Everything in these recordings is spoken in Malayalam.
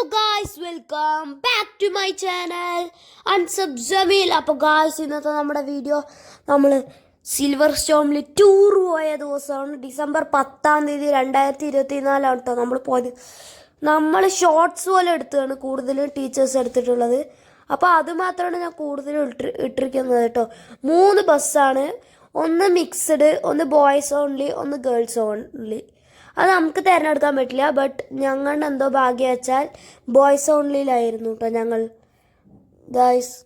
Hello guys welcome back to my channel unsub Jameel അപ്പോൾ ഗായ്സ് ഇന്നത്തെ നമ്മുടെ വീഡിയോ നമ്മൾ സിൽവർ സ്റ്റോമിൽ ടൂർ പോയ ദിവസമാണ്. ഡിസംബർ പത്താം തീയതി രണ്ടായിരത്തി ഇരുപത്തി നാലാണ് കേട്ടോ നമ്മൾ പോയത്. നമ്മൾ ഷോർട്സ് പോലെ എടുത്താണ് കൂടുതലും ടീച്ചേഴ്സ് എടുത്തിട്ടുള്ളത്. അപ്പോൾ അത് മാത്രമാണ് ഞാൻ കൂടുതലും ഇട്ടി ഇട്ടിരിക്കുന്നത് കേട്ടോ മൂന്ന് ബസ്സാണ് ഒന്ന് മിക്സഡ് ഒന്ന് ബോയ്സ് ഓൺലി ഒന്ന് ഗേൾസ് ഓൺലി അത് നമുക്ക് തിരഞ്ഞെടുക്കാൻ പറ്റില്ല ബട്ട് ഞങ്ങളുടെ എന്തോ ഭാഗ്യം വെച്ചാൽ ബോയ്സ് ഓൺലിയിലായിരുന്നു കേട്ടോ ഞങ്ങൾ. ഗായ്സ്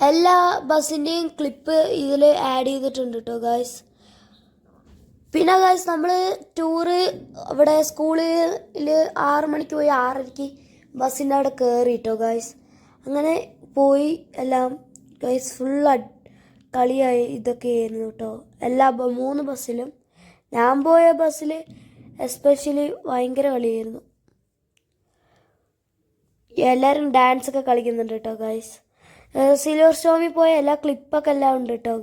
എല്ലാ ബസ്സിന്റെയും ക്ലിപ്പ് ഇതിൽ ആഡ് ചെയ്തിട്ടുണ്ട് കേട്ടോ ഗായ്സ് പിന്നെ ഗായ്സ് നമ്മൾ ടൂറ് ഇവിടെ സ്കൂളിൽ ആറ് മണിക്ക് പോയി ആറരയ്ക്ക് ബസ്സിന്റെ അവിടെ കയറി കേട്ടോ ഗായ്സ് അങ്ങനെ പോയി എല്ലാം ഗായ്സ് ഫുൾ കളിയായി ഇതൊക്കെ ആയിരുന്നു കേട്ടോ എല്ലാ മൂന്ന് ബസ്സിലും ഞാൻ പോയ ബസ്സിൽ എസ്പെഷ്യലി ഭയങ്കര കളിയായിരുന്നു. എല്ലാവരും ഡാൻസ് ഒക്കെ കളിക്കുന്നുണ്ട് കേട്ടോ ഗായ്സ് സിൽവർ സ്റ്റോമിൽ പോയ എല്ലാ ക്ലിപ്പൊക്കെ എല്ലാം ഉണ്ട് കേട്ടോ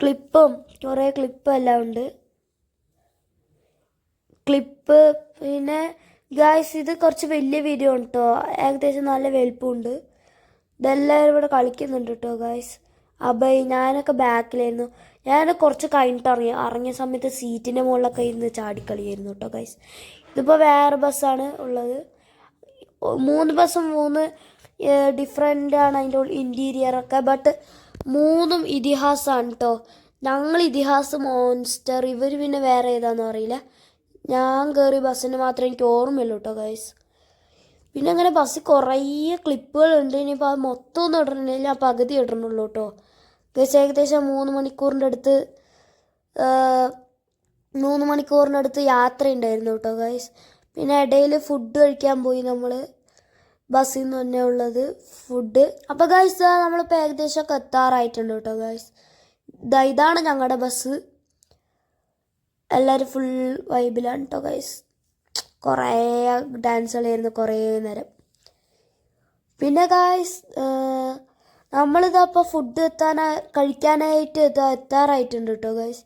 ക്ലിപ്പും കുറേ ക്ലിപ്പും എല്ലാം ഉണ്ട്. ക്ലിപ്പ് പിന്നെ ഗായ്സ് ഇത് കുറച്ച് വലിയ വീഡിയോ ഉണ്ട് കേട്ടോ ഏകദേശം നല്ല വലുപ്പമുണ്ട്. ഇതെല്ലാവരും ഇവിടെ കളിക്കുന്നുണ്ട് കേട്ടോ ഗായ്സ് അഭയ് ഞാനൊക്കെ ബാക്കിലായിരുന്നു ഞാൻ കുറച്ച് കഴിഞ്ഞിട്ട് ഇറങ്ങി ഇറങ്ങിയ സമയത്ത് സീറ്റിന്റെ മുകളിലൊക്കെ ഇരുന്ന് ചാടിക്കളിയായിരുന്നു കേട്ടോ ഗൈസ് ഇതിപ്പോൾ വേറെ ബസ്സാണ് ഉള്ളത്. മൂന്ന് ബസ്സും മൂന്ന് ഡിഫറെന്റ് ആണ് അതിന്റെ ഇന്റീരിയറൊക്കെ ബട്ട് മൂന്നും ഇതിഹാസമാണ് കേട്ടോ ഞങ്ങൾ ഇതിഹാസ് മോൺസ്റ്റർ ഇവർ പിന്നെ വേറെ ഏതാണെന്ന് അറിയില്ല. ഞാൻ കയറി ബസ്സിന് മാത്രം എനിക്ക് ഓർമ്മയുള്ളൂ കേട്ടോ ഗൈസ് പിന്നെ അങ്ങനെ ബസ്സിൽ കുറേ ക്ലിപ്പുകളുണ്ട് ഇനിയിപ്പോൾ അത് മൊത്തം ഒന്നും ഇടണില്ല. പകുതി ഇടണുള്ളൂ കേട്ടോ ഗൈസ് ഏകദേശം മൂന്ന് മണിക്കൂറിന്റെ അടുത്ത് മൂന്ന് മണിക്കൂറിന്റെ അടുത്ത് യാത്ര ഉണ്ടായിരുന്നു കേട്ടോ ഗൈസ് പിന്നെ ഇടയിൽ ഫുഡ് കഴിക്കാൻ പോയി നമ്മൾ ബസ്സിൽ നിന്ന് തന്നെ ഉള്ളത് ഫുഡ് അപ്പോൾ ഗൈസ് നമ്മളിപ്പോൾ ഏകദേശമൊക്കെ എത്താറായിട്ടുണ്ട് കേട്ടോ ഗൈസ് ഇതാ ഇതാണ് ഞങ്ങളുടെ ബസ് എല്ലാവരും ഫുൾ വൈബിലാണ് കേട്ടോ ഗൈസ് കുറേ ഡാൻസ് കളിയായിരുന്നു കുറേ നേരം. പിന്നെ ഗായ്സ് നമ്മളിതാ ഇപ്പോൾ ഫുഡ് എത്താനാ കഴിക്കാനായിട്ട് ഇതാ എത്താറായിട്ടുണ്ട് കേട്ടോ ഗൈസ്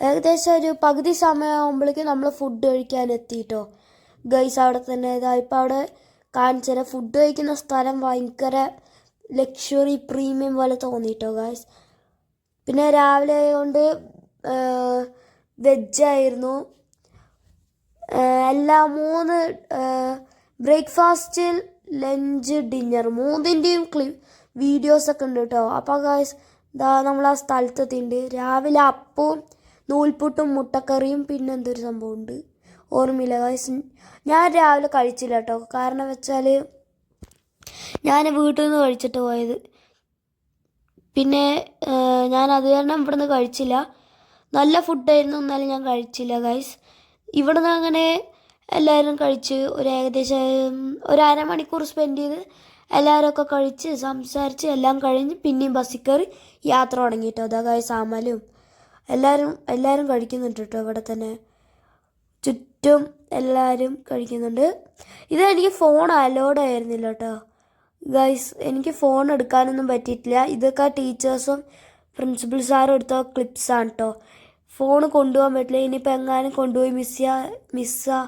ഏകദേശം ഒരു പകുതി സമയമാകുമ്പോഴേക്കും നമ്മൾ ഫുഡ് കഴിക്കാൻ എത്തിയിട്ടോ ഗൈസ് അവിടെ തന്നെ ഇതാ ഇപ്പോൾ അവിടെ കാണിച്ചത് ഫുഡ് കഴിക്കുന്ന സ്ഥലം ഭയങ്കര ലക്ഷറി പ്രീമിയം പോലെ തോന്നിയിട്ടോ ഗൈസ് പിന്നെ രാവിലെ ആയതുകൊണ്ട് വെജായിരുന്നു എല്ലാ മൂന്ന് ബ്രേക്ക്ഫാസ്റ്റ് ലഞ്ച് ഡിന്നർ മൂന്നിന്റെയും ക്ലി വീഡിയോസൊക്കെ ഉണ്ട് കേട്ടോ അപ്പോൾ ഗായ്സ് ഇതാ നമ്മൾ ആ സ്ഥലത്തെത്തിയിട്ടുണ്ട് രാവിലെ അപ്പവും നൂൽപുട്ടും മുട്ടക്കറിയും പിന്നെ എന്തൊരു സംഭവം ഉണ്ട് ഓർമ്മയില്ല ഗായ്സ് ഞാൻ രാവിലെ കഴിച്ചില്ല കേട്ടോ കാരണം വെച്ചാൽ ഞാൻ വീട്ടിൽ നിന്ന് കഴിച്ചിട്ട് പോയത്. പിന്നെ ഞാൻ അത് കാരണം ഇവിടുന്ന് കഴിച്ചില്ല. നല്ല ഫുഡായിരുന്നു എന്നാലും ഞാൻ കഴിച്ചില്ല ഗൈസ് ഇവിടുന്ന് അങ്ങനെ എല്ലാവരും കഴിച്ച് ഒരു ഏകദേശം ഒരു അരമണിക്കൂർ സ്പെൻഡ് ചെയ്ത് എല്ലാവരും ഒക്കെ കഴിച്ച് സംസാരിച്ച് എല്ലാം കഴിഞ്ഞ് പിന്നെയും ബസ്സിൽ കയറി യാത്ര തുടങ്ങി കേട്ടോ അതാ ഗൈസ് അമലും എല്ലാവരും എല്ലാവരും കഴിക്കുന്നുണ്ട് കേട്ടോ ഇവിടെ തന്നെ. ചുറ്റും എല്ലാവരും കഴിക്കുന്നുണ്ട്. ഇത് എനിക്ക് ഫോൺ അലോഡ് ആയിരുന്നില്ല കേട്ടോ ഗൈസ് എനിക്ക് ഫോൺ എടുക്കാനൊന്നും പറ്റിയിട്ടില്ല. ഇതൊക്കെ ടീച്ചേഴ്സും പ്രിൻസിപ്പൽ സാറും എടുത്ത ക്ലിപ്സാണ് കേട്ടോ ഫോൺ കൊണ്ടുപോകാൻ പറ്റില്ല. ഇനിയിപ്പോൾ എങ്ങാനും കൊണ്ടുപോയി മിസ് മിസ്സാ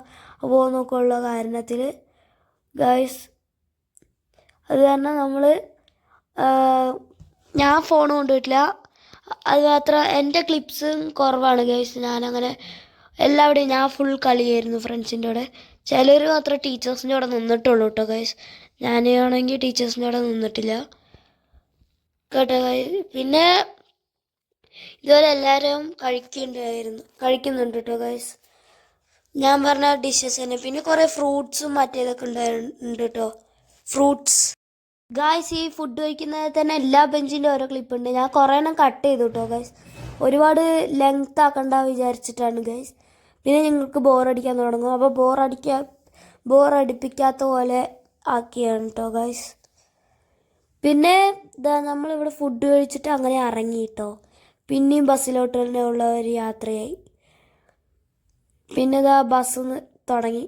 പോകുന്നൊക്കെ ഉള്ള കാരണത്തിൽ ഗൈസ് അത് കാരണം നമ്മൾ ഞാൻ ഫോൺ കൊണ്ടുപോയിട്ടില്ല. അത് മാത്രം എന്റെ ക്ലിപ്സും കുറവാണ് ഗൈസ് ഞാനങ്ങനെ എല്ലാവിടെയും ഞാൻ ഫുൾ കളിയായിരുന്നു ഫ്രണ്ട്സിന്റെ കൂടെ. ചിലർ മാത്രം ടീച്ചേഴ്സിന്റെ കൂടെ നിന്നിട്ടുള്ളൂ കേട്ടോ ഗൈസ് ഞാനാണെങ്കിൽ ടീച്ചേഴ്സിന്റെ കൂടെ നിന്നിട്ടില്ല. കേട്ടോ guys. പിന്നെ ഇതുപോലെ എല്ലാവരും കഴിക്കേണ്ടതായിരുന്നു കഴിക്കുന്നുണ്ട് കേട്ടോ ഗൈസ് ഞാൻ പറഞ്ഞ ഡിഷസ് തന്നെ. പിന്നെ കുറേ ഫ്രൂട്ട്സും മറ്റേതൊക്കെ ഉണ്ടായിട്ടുണ്ട് കേട്ടോ ഫ്രൂട്ട്സ് ഗായ്സ് ഈ ഫുഡ് കഴിക്കുന്നത് തന്നെ എല്ലാ ബെഞ്ചിന്റെ ഓരോ ക്ലിപ്പ് ഉണ്ട്. ഞാൻ കുറേ എണ്ണം കട്ട് ചെയ്തു കേട്ടോ ഗൈസ് ഒരുപാട് ലെങ്ത് ആക്കണ്ട വിചാരിച്ചിട്ടാണ് ഗൈസ് പിന്നെ നിങ്ങൾക്ക് ബോറടിക്കാൻ തുടങ്ങും. അപ്പോൾ ബോറടിക്കാൻ ബോറടിപ്പിക്കാത്ത പോലെ ആക്കിയാണ് കേട്ടോ ഗൈസ് പിന്നെ ഇതാ നമ്മളിവിടെ ഫുഡ് കഴിച്ചിട്ട് അങ്ങനെ ഇറങ്ങി കേട്ടോ പിന്നെയും ബസ്സിലോട്ട് തന്നെ ഉള്ള ഒരു യാത്രയായി. പിന്നെ ഇതാ ബസ് തുടങ്ങി.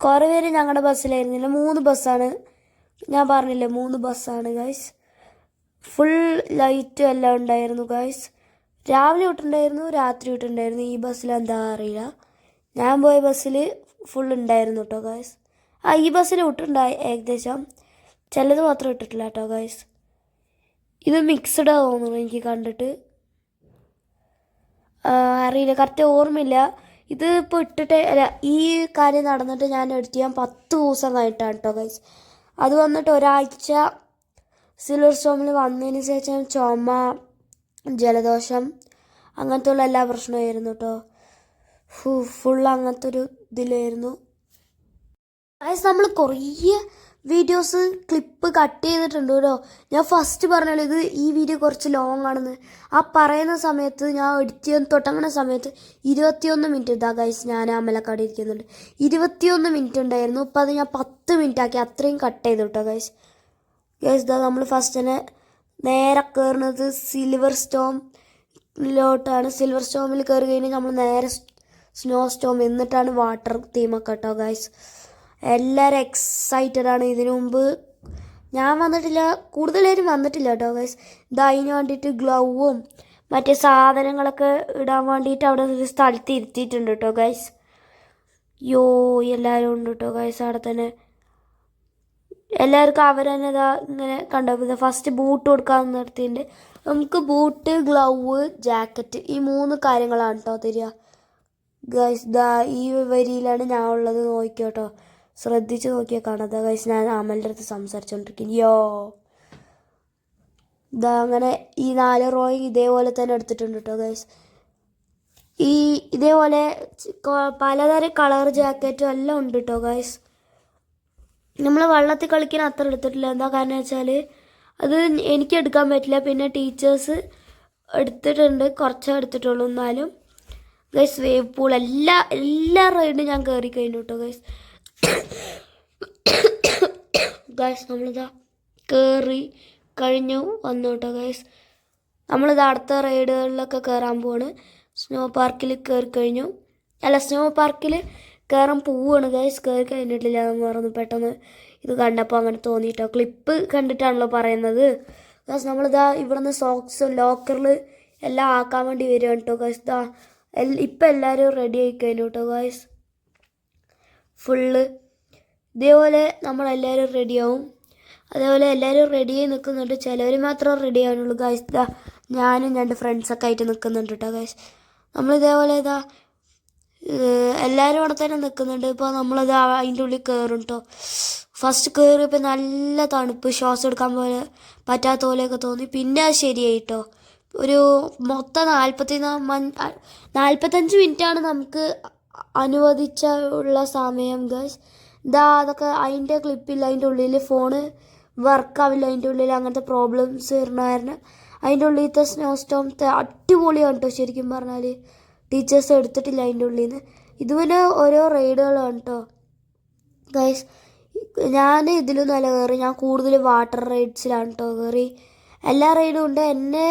കുറേ പേര് ഞങ്ങളുടെ ബസ്സിലായിരുന്നില്ല. മൂന്ന് ബസ്സാണ് ഞാൻ പറഞ്ഞില്ലേ മൂന്ന് ബസ്സാണ് ഗൈസ് ഫുൾ ലൈറ്റും എല്ലാം ഉണ്ടായിരുന്നു ഗൈസ് രാവിലെ തൊട്ടുണ്ടായിരുന്നു രാത്രി തൊട്ടുണ്ടായിരുന്നു. ഈ ബസ്സിൽ എന്താ അറിയില്ല. ഞാൻ പോയ ബസ്സിൽ ഫുൾ ഉണ്ടായിരുന്നു കേട്ടോ ഗായ്സ് ആ ഈ ബസ്സിൽ വിട്ടുണ്ടായി ഏകദേശം ചിലത് മാത്രം ഇട്ടിട്ടില്ല കേട്ടോ ഗായ്സ് ഇത് മിക്സ്ഡാ തോന്നുന്നു എനിക്ക് കണ്ടിട്ട്. അറിയില്ല കറക്റ്റ് ഓർമ്മയില്ല. ഇത് ഇപ്പോൾ ഇട്ടിട്ട് അല്ല ഈ കാര്യം നടന്നിട്ട് ഞാൻ എഡിറ്റ് ചെയ്യാൻ പത്ത് ദിവസം കഴിഞ്ഞിട്ടാണ് കേട്ടോ ഗൈസ് അത് വന്നിട്ട് ഒരാഴ്ച സിൽവർ സ്റ്റോമിൽ വന്നതിന് ശേഷം ചുമ ജലദോഷം അങ്ങനത്തെ ഉള്ള എല്ലാ പ്രശ്നമായിരുന്നു കേട്ടോ ഫുൾ അങ്ങനത്തെ ഒരു ഇതിലായിരുന്നു. നമ്മൾ കുറേ വീഡിയോസ് ക്ലിപ്പ് കട്ട് ചെയ്തിട്ടുണ്ട് കേട്ടോ ഞാൻ ഫസ്റ്റ് പറഞ്ഞല്ലോ ഇത് ഈ വീഡിയോ കുറച്ച് ലോങ് ആണെന്ന്. ആ പറയുന്ന സമയത്ത് ഞാൻ എഡിറ്റ് ചെയ്യാൻ തുടങ്ങുന്ന സമയത്ത് ഇരുപത്തിയൊന്ന് മിനിറ്റ് ഇതാ ഗൈസ് ഞാൻ അമലക്കാട് ഇരിക്കുന്നുണ്ട്. ഇരുപത്തിയൊന്ന് മിനിറ്റ് ഉണ്ടായിരുന്നു. ഇപ്പം അത് ഞാൻ പത്ത് മിനിറ്റ് ആക്കി അത്രയും കട്ട് ചെയ്തു കേട്ടോ ഗൈസ് ഗൈസ് ഇതാ നമ്മൾ ഫസ്റ്റ് തന്നെ നേരെ കയറുന്നത് സിൽവർ സ്റ്റോമിലോട്ടാണ് സിൽവർ സ്റ്റോമിൽ കയറി കഴിഞ്ഞാൽ നമ്മൾ നേരെ സ്നോ സ്റ്റോം എന്നിട്ടാണ് വാട്ടർ തീമൊക്കെ കേട്ടോ ഗൈസ് എല്ലാവരും എക്സൈറ്റഡ് ആണ്. ഇതിനു മുമ്പ് ഞാൻ വന്നിട്ടില്ല. കൂടുതൽ പേരും വന്നിട്ടില്ല കേട്ടോ ഗൈസ് ഇത് അതിന് വേണ്ടിയിട്ട് ഗ്ലൗവും മറ്റേ സാധനങ്ങളൊക്കെ ഇടാൻ വേണ്ടിയിട്ട് അവിടെ ഒരു സ്ഥലത്ത് ഇരുത്തിയിട്ടുണ്ട് കേട്ടോ ഗൈസ് യോ എല്ലാവരും ഉണ്ട് കേട്ടോ ഗൈസ് അവിടെ തന്നെ. എല്ലാവർക്കും അവർ തന്നെ ഇതാ ഇങ്ങനെ കണ്ടോ? ഫസ്റ്റ് ബൂട്ട് കൊടുക്കാൻ നിർത്തിയിട്ടുണ്ട്. നമുക്ക് ബൂട്ട് ഗ്ലൗവ് ജാക്കറ്റ് ഈ മൂന്ന് കാര്യങ്ങളാണ് കേട്ടോ തരിക. ഗൈസ് ദാ ഈ വരിയിലാണ് ഞാൻ ഉള്ളത് നോക്കിയോട്ടോ ശ്രദ്ധിച്ച് നോക്കിയാൽ കാണാം ഗൈസ് ഞാൻ അമലിന്റെ അടുത്ത് സംസാരിച്ചുകൊണ്ടിരിക്കും യോ ഇതാ അങ്ങനെ ഈ നാല് റോയിങ് ഇതേപോലെ തന്നെ എടുത്തിട്ടുണ്ട് കേട്ടോ ഗൈസ് ഈ ഇതേപോലെ പലതരം കളർ ജാക്കറ്റും എല്ലാം ഉണ്ട് കേട്ടോ ഗൈസ് നമ്മൾ വള്ളത്തിൽ കളിക്കാൻ അത്ര എടുത്തിട്ടില്ല. എന്താ കാരണം വെച്ചാൽ അത് എനിക്ക് എടുക്കാൻ പറ്റില്ല. പിന്നെ ടീച്ചേഴ്സ് എടുത്തിട്ടുണ്ട്. കുറച്ചേ എടുത്തിട്ടുള്ളൂ എന്നാലും. ഗൈസ് വേവ് പൂൾ എല്ലാ എല്ലാ റൈഡും ഞാൻ കയറി കഴിഞ്ഞു കേട്ടോ ഗൈസ് ഗൈസ് നമ്മളിതാ കയറി കഴിഞ്ഞു വന്നു കേട്ടോ ഗൈസ് നമ്മളിത് അടുത്ത റൈഡുകളിലൊക്കെ കയറാൻ പോവാണ്. സ്നോ പാർക്കിൽ കയറി കഴിഞ്ഞു. അല്ല സ്നോ പാർക്കിൽ കയറാൻ പോവാണ് ഗൈസ് കയറി കഴിഞ്ഞിട്ടില്ല എന്ന് പറഞ്ഞു പെട്ടെന്ന്. ഇത് കണ്ടപ്പോൾ അങ്ങനെ തോന്നിയിട്ടോ ക്ലിപ്പ് കണ്ടിട്ടാണല്ലോ പറയുന്നത്. ഗൈസ് നമ്മളിതാ ഇവിടുന്ന് സോക്സും ലോക്കറിൽ എല്ലാം ആക്കാൻ വേണ്ടി വരികയാണ് കേട്ടോ ഗൈസ് ഇതാ ഇപ്പം എല്ലാവരും റെഡി ആയി കഴിഞ്ഞു കേട്ടോ ഗൈസ് ഫുള്ള്. ഇതേപോലെ നമ്മളെല്ലാവരും റെഡിയാവും. അതേപോലെ എല്ലാവരും റെഡിയായി നിൽക്കുന്നുണ്ട് ചിലവർ മാത്രം റെഡി ആവുന്നുള്ളൂ ഗായ്സ് ഇതാ ഞാനും രണ്ട് ഫ്രണ്ട്സൊക്കെ ആയിട്ട് നിൽക്കുന്നുണ്ട് കേട്ടോ ഗായ്സ് നമ്മളിതേപോലെ ഇതാ എല്ലാവരും അവിടെ തന്നെ നിൽക്കുന്നുണ്ട് ഇപ്പോൾ നമ്മളത് അതിന്റെ ഉള്ളിൽ കയറും കേട്ടോ ഫസ്റ്റ് കയറിയപ്പോൾ നല്ല തണുപ്പ്. ശ്വാസം എടുക്കാൻ പോലെ പറ്റാത്ത പോലെയൊക്കെ തോന്നി. പിന്നെ അത് ശരിയായി കേട്ടോ ഒരു മൊത്തം നാൽപ്പത്തി നാൽപ്പത്തഞ്ച് മിനിറ്റാണ് നമുക്ക് അനുവദിച്ച ഉള്ള സമയം ഗൈസ് ഇതാ അതൊക്കെ അതിന്റെ ക്ലിപ്പില്ല അതിന്റെ ഉള്ളിൽ ഫോണ് വർക്കാവില്ല അതിന്റെ ഉള്ളിൽ അങ്ങനത്തെ പ്രോബ്ലംസ് കാരണം അതിന്റെ ഉള്ളിലത്തെ സ്നോ സ്റ്റോം അടിപൊളിയാണ് കേട്ടോ ശരിക്കും പറഞ്ഞാൽ ടീച്ചേഴ്സ് എടുത്തിട്ടില്ല അതിന്റെ ഉള്ളിൽ നിന്ന് ഇതുപോലെ ഓരോ റൈഡുകളാണ് കേട്ടോ ഗൈസ് ഞാൻ ഇതിലൊന്നും അല്ല കയറി ഞാൻ കൂടുതൽ വാട്ടർ റൈഡ്സിലാണ് കേട്ടോ കയറി എല്ലാ റൈഡും ഉണ്ട്. എന്നെ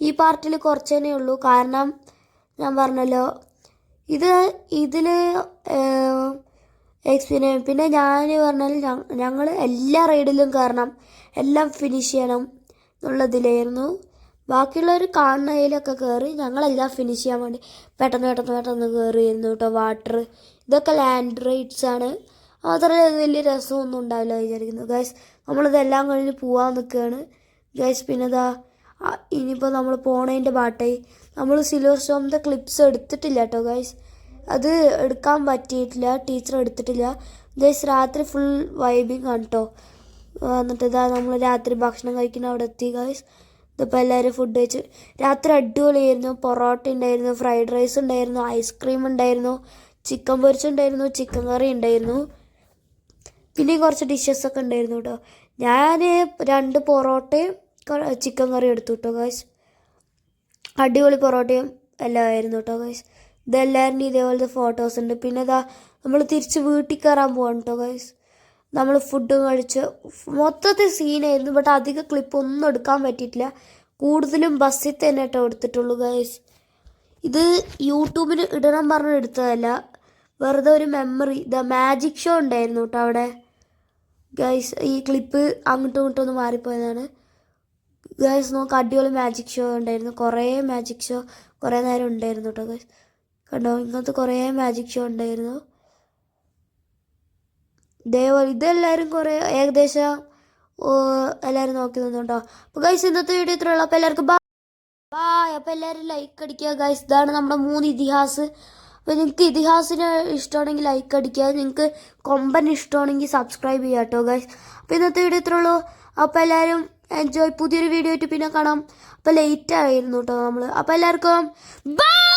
ഈ പാർട്ടിൽ കുറച്ച് തന്നെ ഉള്ളൂ. കാരണം ഞാൻ പറഞ്ഞല്ലോ ഇത് ഇതിൽ എക്സ്പീരിയൻസ് പിന്നെ ഞാൻ പറഞ്ഞാൽ ഞങ്ങൾ എല്ലാ റൈഡിലും കയറണം. എല്ലാം ഫിനിഷ് ചെയ്യണം എന്നുള്ളതിലായിരുന്നു. ബാക്കിയുള്ളവർ കാണുന്നതിലൊക്കെ കയറി ഞങ്ങളെല്ലാം ഫിനിഷ് ചെയ്യാൻ വേണ്ടി പെട്ടെന്ന് പെട്ടെന്ന് പെട്ടെന്ന് കയറിയിരുന്നു കേട്ടോ. വാട്ടർ ഇതൊക്കെ ലാൻഡ് റൈഡ്സ് ആണ്. അത്ര വലിയ രസമൊന്നും ഉണ്ടാവില്ല വിചാരിക്കുന്നു. ഗൈസ് നമ്മളിതെല്ലാം കഴിഞ്ഞ് പോവാൻ നിൽക്കുകയാണ് ഗൈസ് പിന്നെ ഇതാ ഇനിയിപ്പോൾ നമ്മൾ പോണതിന്റെ പാട്ടായി നമ്മൾ സിൽവർ സ്റ്റോമിന്റെ ക്ലിപ്സ് എടുത്തിട്ടില്ല കേട്ടോ ഗൈസ് അത് എടുക്കാൻ പറ്റിയിട്ടില്ല ടീച്ചർ എടുത്തിട്ടില്ല. ഗൈസ് രാത്രി ഫുൾ വൈബിങ് ആണ് കേട്ടോ എന്നിട്ട് ഇതാ നമ്മൾ രാത്രി ഭക്ഷണം കഴിക്കുന്ന അവിടെ എത്തി ഗൈസ് ഇതിപ്പോൾ എല്ലാവരും ഫുഡ് കഴിച്ച്. രാത്രി അടിപൊളിയായിരുന്നു. പൊറോട്ട ഉണ്ടായിരുന്നു ഫ്രൈഡ് റൈസ് ഉണ്ടായിരുന്നു ഐസ്ക്രീം ഉണ്ടായിരുന്നു ചിക്കൻ പൊരിച്ചുണ്ടായിരുന്നു ചിക്കൻ കറി ഉണ്ടായിരുന്നു. പിന്നെയും കുറച്ച് ഡിഷസ് ഒക്കെ ഉണ്ടായിരുന്നു കേട്ടോ ഞാൻ രണ്ട് പൊറോട്ടയും ചിക്കൻ കറി എടുത്തു കേട്ടോ ഗൈസ് അടിപൊളി പൊറോട്ടയും എല്ലാം ആയിരുന്നു കേട്ടോ ഗൈസ് ഇതെല്ലാവരുടെ ഇതേപോലത്തെ ഫോട്ടോസ് ഉണ്ട്. പിന്നെ ഇതാ നമ്മൾ തിരിച്ച് വീട്ടിൽ കയറാൻ പോകണം കേട്ടോ ഗൈസ് നമ്മൾ ഫുഡ് കഴിച്ച് മൊത്തത്തിൽ സീനായിരുന്നു ബട്ട് അധികം ക്ലിപ്പ് ഒന്നും എടുക്കാൻ പറ്റിയിട്ടില്ല. കൂടുതലും ബസ്സിൽ തന്നെ കേട്ടോ എടുത്തിട്ടുള്ളൂ ഗൈസ് ഇത് യൂട്യൂബിൽ ഇടണം പറഞ്ഞ് എടുത്തതല്ല. വെറുതെ ഒരു മെമ്മറി ദ മാജിക് ഷോ ഉണ്ടായിരുന്നു കേട്ടോ അവിടെ. ഗൈസ് ഈ ക്ലിപ്പ് അങ്ങോട്ടും ഇങ്ങോട്ടും ഒന്ന് മാറിപ്പോയതാണ്. ഗൈസ് നോക്ക് അടിപൊളി മാജിക് ഷോ ഉണ്ടായിരുന്നു. കുറേ മാജിക് ഷോ കുറേ നേരം ഉണ്ടായിരുന്നു കേട്ടോ ഗൈസ് കണ്ടോ? ഇങ്ങനത്തെ കുറേ മാജിക് ഷോ ഉണ്ടായിരുന്നു. ഇതേപോലെ ഇതെല്ലാവരും കുറേ ഏകദേശം എല്ലാവരും നോക്കി നിന്നുണ്ടോ? അപ്പോൾ ഗൈസ് ഇന്നത്തെ വീഡിയോ ഇത്രയുള്ളൂ അപ്പോൾ എല്ലാവർക്കും ബാ ബായ് അപ്പോൾ എല്ലാവരും ലൈക്ക് അടിക്കുക ഗൈസ് ഇതാണ് നമ്മുടെ മൂന്ന് ഇതിഹാസ്. അപ്പോൾ നിങ്ങൾക്ക് ഇതിഹാസിന് ഇഷ്ടമാണെങ്കിൽ ലൈക്ക് അടിക്കുക. നിങ്ങൾക്ക് കൊമ്പൻ ഇഷ്ടമാണെങ്കിൽ സബ്സ്ക്രൈബ് ചെയ്യാം കേട്ടോ ഗൈസ് അപ്പോൾ ഇന്നത്തെ വീഡിയോ ഇത്രയുള്ളൂ അപ്പോൾ എല്ലാവരും എൻജോയ് പുതിയൊരു വീഡിയോ ആയിട്ട് പിന്നെ കാണാം. അപ്പോൾ ലേറ്റ് ആയിരുന്നു കേട്ടോ നമ്മൾ അപ്പോൾ എല്ലാവർക്കും ബൈ